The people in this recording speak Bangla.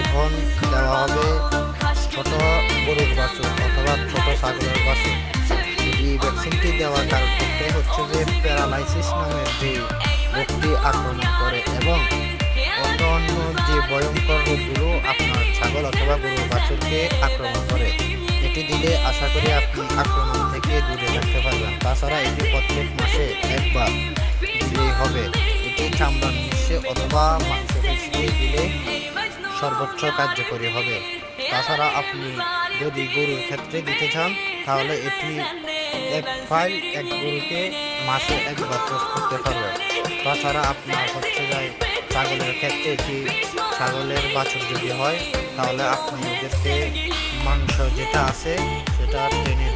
এখন দেওয়া হবে? ছোট গরুর বাছুর অথবা ছোট ছাগলের বাছুর। এই ভ্যাকসিনটি দেওয়ার কারণ হচ্ছে যে প্যারালাইসিস নামের যে রোগটি আক্রমণ করে এবং অন্য অন্য যে ভয়ঙ্কর রোগগুলো আপনার ছাগল অথবা গরুর বাছুরকে আক্রমণ করে, এটি দিলে আশা করি আপনি আক্রমণ থেকে দূরে থাকতে পারবেন। তাছাড়া এটি প্রত্যেক মাসে একবার দিলেই হবে। এটি চামড়ার নিচে অথবা মাংস দিলে সর্বোচ্চ কার্যকরী হবে। তাছাড়া আপনি যদি গরুর ক্ষেত্রে দিতে চান, তাহলে এটি এক ফাইল এক গরুকে মাসে একবার চাষ করতে পারবে তাছাড়া আপনার হচ্ছে যায় ছাগলের ক্ষেত্রে এটি ছাগলের বাছুর যদি হয়, তাহলে আপনি ওদেরকে মাংস যেটা আছে, সেটা টেনে